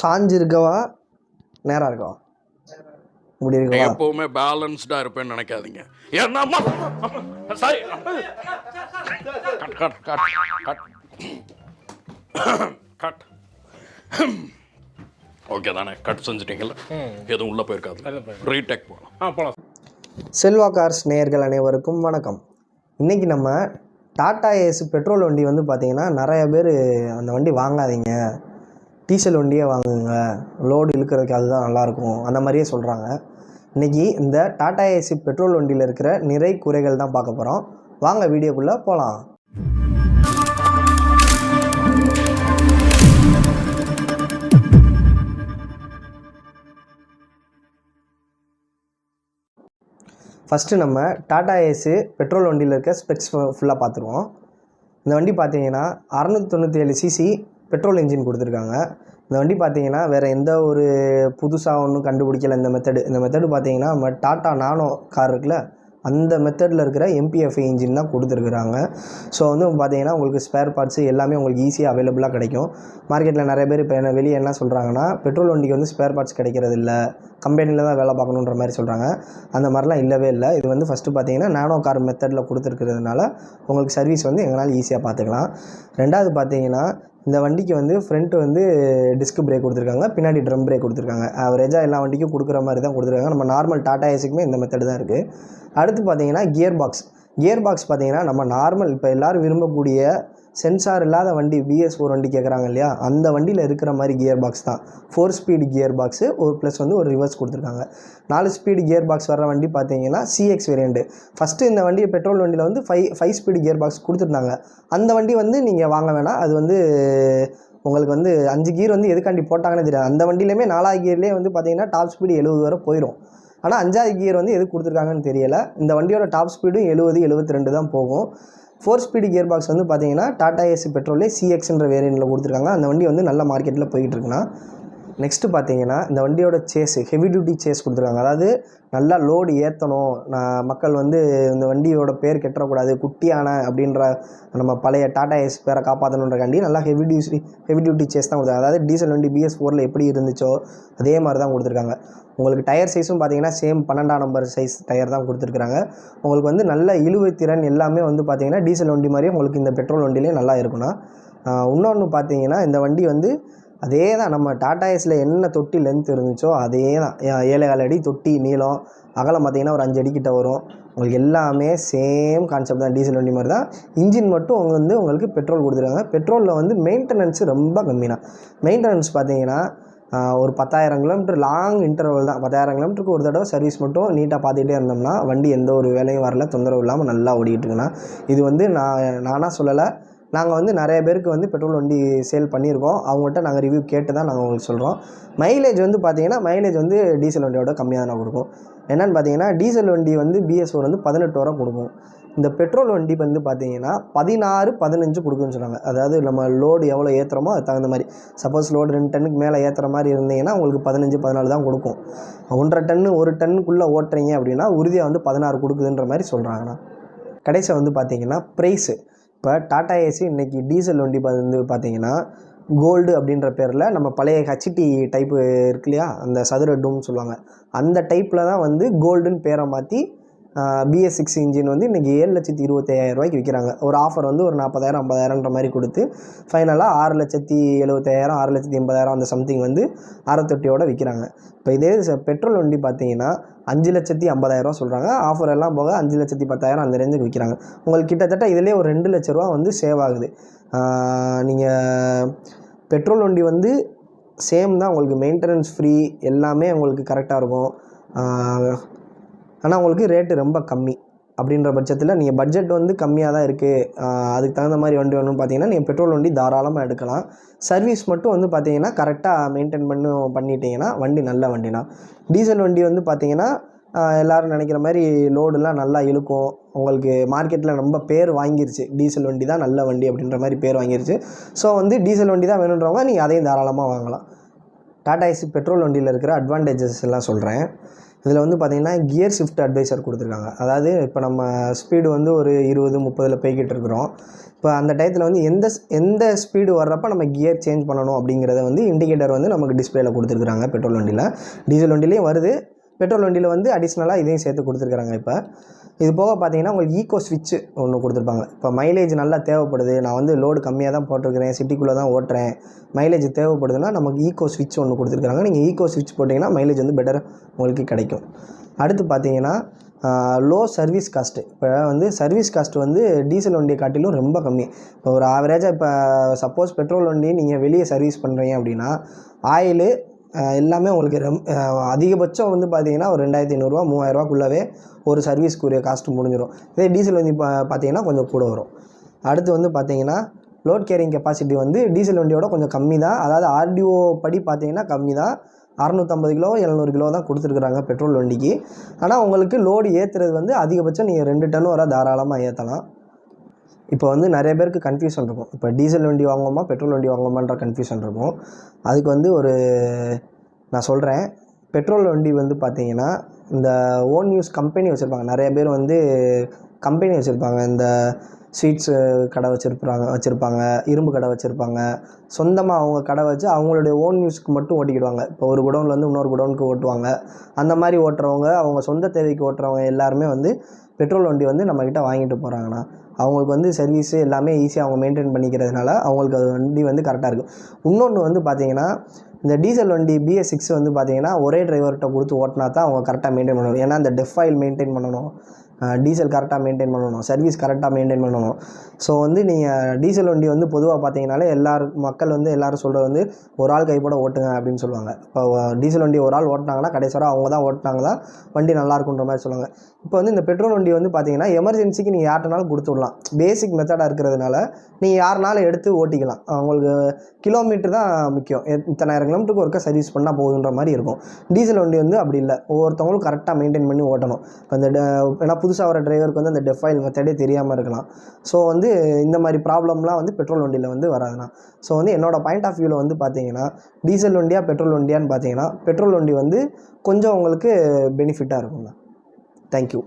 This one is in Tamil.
சாஞ்சு இருக்கவா? நேராக இருக்கவா? இப்படி இருக்கவா எப்பவுமே பேலன்ஸ்டா இருப்பேன்னு நினைக்காதீங்க. ஏன்னா sorry. Cut cut cut cut cut okay தானே கட் செஞ்சிட்டீங்கல்ல? எதுவும் உள்ள போயிருக்காது. ரீடேக் போகலாம் ஆ போகலாம் செல்வா கார்ஸ் நேயர்கள் அனைவருக்கும் வணக்கம். இன்றைக்கி நம்ம டாடா ஏஸ் பெட்ரோல் வண்டி வந்து பார்த்திங்கன்னா நிறைய பேர் அந்த வண்டி வாங்காதீங்க. டீசல் வண்டியே வாங்குங்க. லோடு இழுக்கிறதுக்கு அதுதான் நல்லாயிருக்கும் அந்த மாதிரியே சொல்கிறாங்க இன்றைக்கி இந்த டாடா ஏசி பெட்ரோல் வண்டியில் இருக்கிற நிறை குறைகள் தான் பார்க்க போகிறோம் வாங்க வீடியோக்குள்ளே போகலாம் ஃபஸ்ட்டு நம்ம டாடா ஏஸு பெட்ரோல் வண்டியில் இருக்க ஸ்பெக்ஸ் ஃபுல்லாக பார்த்துருவோம். இந்த வண்டி பார்த்தீங்கன்னா அறநூற்றி தொண்ணூற்றி ஏழு சிசி பெட்ரோல் இன்ஜின் கொடுத்துருக்காங்க. இந்த வண்டி பார்த்தீங்கன்னா வேறு எந்த ஒரு புதுசாக ஒன்றும் கண்டுபிடிக்கல. இந்த மெத்தடு இந்த மெத்தடு பார்த்தீங்கன்னா நம்ம டாட்டா நானோ கார் இருக்குல்ல அந்த மெத்தடில் இருக்கிற எம்பிஎஃப்ஐ இன்ஜின் தான் கொடுத்துருக்குறாங்க. ஸோ வந்து பார்த்தீங்கன்னா உங்களுக்கு ஸ்பேர் பார்ட்ஸு எல்லாமே உங்களுக்கு ஈஸியாக அவைலபிளாக கிடைக்கும். மார்க்கெட்டில் நிறைய பேர் இப்போ என்ன வெளியே என்ன சொல்கிறாங்கன்னா பெட்ரோல் வண்டிக்கு வந்து ஸ்பேர் பார்ட்ஸ் கிடைக்கிறது இல்லை. கம்பெனியில் தான் வேலை பார்க்கணுன்ற மாதிரி சொல்கிறாங்க அந்த மாதிரிலாம் இல்லவே இல்லை. இது வந்து ஃபஸ்ட்டு பார்த்தீங்கன்னா நானோ கார் மெத்தடில் கொடுத்துருக்கிறதுனால உங்களுக்கு சர்வீஸ் வந்து எங்களால் ஈஸியாக பார்த்துக்கலாம். ரெண்டாவது பார்த்தீங்கன்னா இந்த வண்டிக்கு வந்து ஃப்ரண்ட் வந்து டிஸ்க் பிரேக் கொடுத்துருக்காங்க பின்னாடி ட்ரம் பிரேக் கொடுத்துருக்காங்க. ஆவரேஜாக எல்லா வண்டிக்கும் கொடுக்குற மாதிரி தான் கொடுத்துருக்காங்க. நம்ம நார்மல் டாடா ஏசிக்குமே இந்த மெத்தடு தான் இருக்குது அடுத்து பார்த்தீங்கன்னா கியர் பாக்ஸ் கியர் பாக்ஸ் பார்த்தீங்கன்னா நம்ம நார்மல் இப்போ எல்லோரும் விரும்பக்கூடிய சென்சார் இல்லாத வண்டி பிஎஸ் ஃபோர் வண்டி கேட்குறாங்க இல்லையா? அந்த வண்டியில் இருக்கிற மாதிரி கியர் பாக்ஸ் தான். ஃபோர் ஸ்பீடு கியர் பாக்ஸு ஒரு ப்ளஸ் வந்து ஒரு ரிவர்ஸ் கொடுத்துருக்காங்க. நாலு ஸ்பீடு கியர் பாக்ஸ் வர வண்டி பார்த்தீங்கன்னா சிஎக்ஸ் வேரியண்ட்டு ஃபஸ்ட்டு இந்த வண்டி பெட்ரோல் வண்டியில் வந்து five five speed gear box கொடுத்துருந்தாங்க. அந்த வண்டி வந்து நீங்கள் வாங்க வேணாம். அது வந்து உங்களுக்கு வந்து அஞ்சு கீர் வந்து எதுக்காண்டி போட்டாங்கன்னு தெரியாது. அந்த வண்டியிலுமே நாலாவது கியர்லேயே வந்து பார்த்தீங்கன்னா டாப் ஸ்பீடு எழுபது வரை போயிடும் ஆனால் அஞ்சாவது கியர் வந்து எது கொடுத்துருக்காங்கன்னு தெரியலை. இந்த வண்டியோட டாப் ஸ்பீடும் எழுபது எழுபத்தி ரெண்டு தான் போகும். ஃபோர் ஸ்பீடு கியர் பாக்ஸ் வந்து பார்த்தீங்கன்னா டாடா ஏசி பெட்ரோலே சிஎக்ஸ்ன்ற வேரியண்ட்டில் கொடுத்துருக்காங்க. அந்த வண்டி வந்து நல்ல மார்க்கெட்டில் போயிட்டு இருக்குன்னா நெக்ஸ்ட்டு பார்த்தீங்கன்னா இந்த வண்டியோட சேஸ் ஹெவி டியூட்டி சேஸ் கொடுத்துருக்காங்க. அதாவது நல்லா லோடு ஏற்றணும் நான் மக்கள் வந்து இந்த வண்டியோட பேர் கெட்டக்கூடாது குட்டியான அப்படின்ற நம்ம பழைய டாடா ஏஸ் பேரை காப்பாற்றணுன்றக்காண்டி நல்லா heavy duty heavy duty chassis தான் கொடுத்தாங்க அதாவது டீசல் வண்டி பிஎஸ் ஃபோரில் எப்படி இருந்துச்சோ அதே மாதிரி தான் கொடுத்துருக்காங்க. உங்களுக்கு டயர் சைஸும் பார்த்தீங்கன்னா சேம் பன்னெண்டாம் நம்பர் சைஸ் டயர் தான் கொடுத்துருக்குறாங்க உங்களுக்கு வந்து நல்ல இழுவை திறன் எல்லாமே வந்து பார்த்தீங்கன்னா டீசல் வண்டி மாதிரியே உங்களுக்கு இந்த பெட்ரோல் வண்டியிலே நல்லா இருக்கும்னா. இன்னொன்று பார்த்தீங்கன்னா இந்த வண்டி வந்து அதே தான் நம்ம டாடா ஏஸில் என்ன தொட்டி லென்த் இருந்துச்சோ அதே தான் ஏ- கால் அடி தொட்டி நீளம். அகலம் பார்த்தீங்கன்னா ஒரு அஞ்சு அடிக்கிட்ட வரும். உங்களுக்கு எல்லாமே சேம் கான்செப்ட் தான். டீசல் வண்டி மாதிரி தான் இன்ஜின் மட்டும் அவங்க வந்து உங்களுக்கு பெட்ரோல் கொடுத்துருக்காங்க. பெட்ரோலில் வந்து மெயின்டெனன்ஸ் ரொம்ப கம்மி தான் மெயின்டெனன்ஸ் பார்த்தீங்கன்னா ஒரு பத்தாயிரம் கிலோமீட்டர் லாங் இன்டர்வல் தான். பத்தாயிரம் கிலோமீட்டருக்கு ஒரு தடவை சர்வீஸ் மட்டும் நீட்டாக பார்த்துக்கிட்டே இருந்தோம்னா வண்டி எந்த ஒரு வேலையும் வரல. தொந்தரவு இல்லாமல் நல்லா ஓடிக்கிட்டு இருக்குண்ணா. இது வந்து நான் நானாக சொல்லலை. நாங்கள் வந்து நிறைய பேருக்கு வந்து பெட்ரோல் வண்டி சேல் பண்ணியிருக்கோம். அவங்கள்ட்ட நாங்கள் ரிவ்யூ கேட்டு தான் நாங்கள் உங்களுக்கு சொல்கிறோம் மைலேஜ் வந்து பார்த்தீங்கன்னா மைலேஜ் வந்து டீசல் வண்டியோட கம்மியாக தான் கொடுக்கும். என்னென்னு பார்த்தீங்கன்னா டீசல் வண்டி வந்து பிஎஸ்ஓ வந்து பதினெட்டு வரை கொடுக்கும். இந்த பெட்ரோல் வண்டி வந்து பார்த்தீங்கன்னா பதினாறு பதினஞ்சு கொடுக்குன்னு சொன்னாங்க. அதாவது நம்ம லோடு எவ்வளோ ஏற்றுறோமோ அதுக்கு தகுந்த மாதிரி. சப்போஸ் லோடு ரெண்டு டன்னுக்கு மேலே ஏற்றுற மாதிரி இருந்தீங்கன்னா உங்களுக்கு பதினஞ்சு பதினாலு தான் கொடுக்கும். ஒன்றரை டன்னு ஒரு டன்னுக்குள்ளே ஓட்டுறீங்க அப்படின்னா உறுதியாக வந்து பதினாறு கொடுக்குதுன்ற மாதிரி சொல்கிறாங்கண்ணா கடைசியாக வந்து பார்த்தீங்கன்னா ப்ரைஸு இப்போ டாடா ஏசி இன்றைக்கி டீசல் வண்டி வந்து பார்த்தீங்கன்னா கோல்டு அப்படின்ற பேரில் நம்ம பழைய ஹச்டி டைப்பு இருக்கு இல்லையா? அந்த சதுர டூம்னு சொல்லுவாங்க. அந்த டைப்பில் தான் வந்து கோல்டுன்னு பேரை மாற்றி பிஎஸ் சிக்ஸ் இன்ஜின் வந்து இன்றைக்கி ஏழு லட்சத்தி இருபத்தையாயிரம் ரூபாய்க்கு விற்கிறாங்க ஒரு ஆஃபர் வந்து ஒரு நாற்பதாயிரம் ஐம்பதாயிரன்ற மாதிரி கொடுத்து ஃபைனலாக ஆறு லட்சத்தி எழுபத்தாயிரம் ஆறு லட்சத்தி எண்பதாயிரம் அந்த சம்திங் வந்து அறத்தொட்டியோட விற்கிறாங்க இப்போ இதே ச- பெட்ரோல் வண்டி பார்த்தீங்கன்னா அஞ்சு லட்சத்தி ஐம்பதாயிரரூவா சொல்கிறாங்க ஆஃபர் எல்லாம் போக அஞ்சு லட்சத்தி பத்தாயிரம் அந்த ரேஞ்சுக்கு விற்கிறாங்க உங்களுக்கு கிட்டத்தட்ட இதிலே ஒரு ரெண்டு லட்ச ரூபா வந்து சேவ் ஆகுது. நீங்கள் பெட்ரோல் வண்டி வந்து சேம் தான். உங்களுக்கு மெயின்டெனன்ஸ் ஃப்ரீ எல்லாமே உங்களுக்கு கரெக்டாக இருக்கும். ஆனால் உங்களுக்கு ரேட்டு ரொம்ப கம்மி. அப்படின்ற பட்சத்தில் நீங்கள் பட்ஜெட் வந்து கம்மியாக தான் இருக்குது அதுக்கு தகுந்த மாதிரி வண்டி வேணும்னு பார்த்தீங்கன்னா நீங்கள் பெட்ரோல் வண்டி தாராளமாக எடுக்கலாம். சர்வீஸ் மட்டும் வந்து பார்த்தீங்கன்னா கரெக்டாக மெயின்டைன் பண்ணி பண்ணிட்டீங்கன்னா வண்டி நல்ல வண்டினா டீசல் வண்டி வந்து பார்த்தீங்கன்னா எல்லோரும் எல்லாரும் நினைக்கிற மாதிரி லோடுலாம் நல்லா இழுக்கும். உங்களுக்கு மார்க்கெட்டில் ரொம்ப பேர் வாங்கிருச்சு. டீசல் வண்டி தான் நல்ல வண்டி அப்படின்ற மாதிரி பேர் வாங்கிருச்சு. ஸோ வந்து டீசல் வண்டி தான் வேணுன்றவங்க நீங்கள் அதையும் தாராளமாக வாங்கலாம். டாடா ஏசி பெட்ரோல் வண்டியில் இருக்கிற அட்வான்டேஜஸ் எல்லாம் சொல்கிறேன் இதில் வந்து பார்த்தீங்கன்னா கியர் ஷிஃப்ட் அட்வைசர் கொடுத்துருக்காங்க. அதாவது இப்போ நம்ம ஸ்பீடு வந்து ஒரு இருபது முப்பதில் போய்கிட்டு இருக்கிறோம். இப்போ அந்த டயத்தில் வந்து எந்த எந்த ஸ்பீடு வர்றப்ப நம்ம கியர் சேஞ்ச் பண்ணணும் அப்படிங்கிறத வந்து இண்டிகேட்டர் வந்து நமக்கு டிஸ்பிளேல கொடுத்துருக்குறாங்க. பெட்ரோல் வண்டியில். டீசல் வண்டிலையும் வருது. பெட்ரோல் வண்டியில் வந்து அடிஷ்னலாக இதையும் சேர்த்து கொடுத்துருக்குறாங்க இப்போ. இது போக பார்த்தீங்கன்னா உங்களுக்கு ஈகோ ஸ்விட்ச் ஒன்று கொடுத்துருப்பாங்க. இப்போ மைலேஜ் நல்லா தேவைப்படுது. நான் வந்து லோடு கம்மியாக தான் போட்டிருக்கிறேன். சிட்டிக்குள்ளே தான் ஓட்டுறேன். மைலேஜ் தேவைப்படுதுன்னா நமக்கு ஈகோ ஸ்விட்ச் ஒன்று கொடுத்துருக்காங்க நீங்கள் ஈகோ ஸ்விட்ச் போட்டிங்கன்னா மைலேஜ் வந்து பெட்டர் உங்களுக்கு கிடைக்கும். அடுத்து பார்த்தீங்கன்னா லோ சர்வீஸ் காஸ்ட்டு இப்போ வந்து சர்வீஸ் காஸ்ட் வந்து டீசல் வண்டியை காட்டிலும் ரொம்ப கம்மி. இப்போ ஒரு ஆவரேஜாக இப்போ சப்போஸ் பெட்ரோல் வண்டி நீங்கள் வெளியே சர்வீஸ் பண்ணுறீங்க அப்படின்னா ஆயிலு எல்லாமே உங்களுக்கு ரெம் அதிகபட்சம் வந்து பார்த்தீங்கன்னா ஒரு ரெண்டாயிரத்தி ஐநூறுரூவா மூவாயிரரூவாக்குள்ளவே ஒரு சர்வீஸ்க்குரிய காஸ்ட் முடிஞ்சிடும் இதே டீசல் வண்டி பார்த்தீங்கன்னா கொஞ்சம் கூட வரும். அடுத்து வந்து பார்த்தீங்கன்னா லோட் கேரிங் கெப்பாசிட்டி வந்து டீசல் வண்டியோட கொஞ்சம் கம்மி தான் அதாவது ஆர்டிஓ படி பார்த்தீங்கன்னா கம்மி தான் அறநூற்றம்பது கிலோ எழுநூறு கிலோ தான் கொடுத்துருக்குறாங்க பெட்ரோல் வண்டிக்கு. ஆனால் உங்களுக்கு லோடு ஏற்றுறது வந்து அதிகபட்சம் நீங்கள் ரெண்டு டன் வர தாராளமாக ஏற்றலாம் இப்போ வந்து நிறைய பேருக்கு கன்ஃபியூஷன் இருக்கும். இப்போ டீசல் வண்டி வாங்குவோமா பெட்ரோல் வண்டி வாங்குவோமான்ற கன்ஃபியூஷன் இருக்கும். அதுக்கு வந்து ஒரு நான் சொல்கிறேன் பெட்ரோல் வண்டி வந்து பார்த்தீங்கன்னா இந்த ஓன் யூஸ் கம்பெனி வச்சுருப்பாங்க. நிறைய பேர் வந்து கம்பெனி வச்சுருப்பாங்க. இந்த ஸ்வீட்ஸு கடை வச்சுருப்பாங்க வச்சுருப்பாங்க இரும்பு கடை வச்சுருப்பாங்க. சொந்தமாக அவங்க கடை வச்சு அவங்களுடைய ஓன் யூஸ்க்கு மட்டும் ஓட்டிக்கிடுவாங்க. இப்போ ஒரு குடோன்லேருந்து இன்னொரு குடோனுக்கு ஓட்டுவாங்க. அந்த மாதிரி ஓட்டுறவங்க அவங்க சொந்த தேவைக்கு ஓட்டுறவங்க எல்லாருமே வந்து பெட்ரோல் வண்டி வந்து நம்மக்கிட்ட வாங்கிட்டு போகிறாங்கண்ணா அவங்களுக்கு வந்து சர்வீஸு எல்லாமே ஈஸியாக அவங்க மெயின்டைன் பண்ணிக்கிறதுனால அவங்களுக்கு அது வண்டி வந்து கரெக்டாக இருக்கும். இன்னொன்று வந்து பார்த்தீங்கன்னா இந்த டீசல் வண்டி பிஎஸ் சிக்ஸ் வந்து பார்த்தீங்கன்னா ஒரே டிரைவர்கிட்ட கொடுத்து ஓட்டினா தான் அவங்க கரெக்டாக மெயின்டைன் பண்ணணும் ஏன்னா அந்த டெஃப் ஆயில் மெயின்டைன் பண்ணணும். டீசல் கரெக்டாக மெயின்டைன் பண்ணணும். சர்வீஸ் கரெக்டாக மெயின்டைன் பண்ணணும். ஸோ வந்து நீங்கள் டீசல் வண்டி வந்து பொதுவாக பார்த்தீங்கனாலே எல்லார் மக்கள் வந்து எல்லாரும் சொல்கிறது வந்து ஒரு ஆள் கைப்பட ஓட்டுங்க அப்படின்னு சொல்லுவாங்க. இப்போ டீசல் வண்டி ஒரு ஆள் ஓட்டினாங்கன்னா கடைசி அவங்க தான் ஓட்டினாங்க தான் வண்டி நல்லா இருக்குன்ற மாதிரி சொல்லுவாங்க. இப்போ வந்து இந்த பெட்ரோல் வண்டி வந்து பார்த்தீங்கன்னா எமர்ஜென்சிக்கு நீங்கள் யார்ட்டனாலும் கொடுத்து விடலாம் பேசிக் மெத்தடாக இருக்கிறதுனால நீங்கள் யாருனாலும் எடுத்து ஓட்டிக்கலாம். அவங்களுக்கு கிலோமீட்டர் தான் முக்கியம். எத்- இத்தனாயிரம் கிலோமீட்டருக்கு ஒருக்கா சர்வீஸ் பண்ணால் போகுதுன்ற மாதிரி இருக்கும். டீசல் வண்டி வந்து அப்படி இல்லை. ஒவ்வொருத்தவங்களும் கரெக்டாக மெயின்டைன் பண்ணி ஓட்டணும். இப்போ இந்த ட- ஏன்னா புதுசாக வர டிரைவருக்கு வந்து அந்த டெஃபாயில் மெத்தடே தெரியாமல் இருக்கலாம். ஸோ வந்து இந்த மாதிரி ப்ராப்ளம்லாம் வந்து பெட்ரோல் வண்டியில் வந்து வராதுண்ணா. ஸோ வந்து என்னோடய பாயிண்ட் ஆஃப் வியூவில் வந்து பார்த்தீங்கன்னா டீசல் வண்டியா பெட்ரோல் வண்டியான்னு பார்த்தீங்கன்னா பெட்ரோல் வண்டி வந்து கொஞ்சம் உங்களுக்கு பெனிஃபிட்டாக இருக்குங்க தேங்க்யூ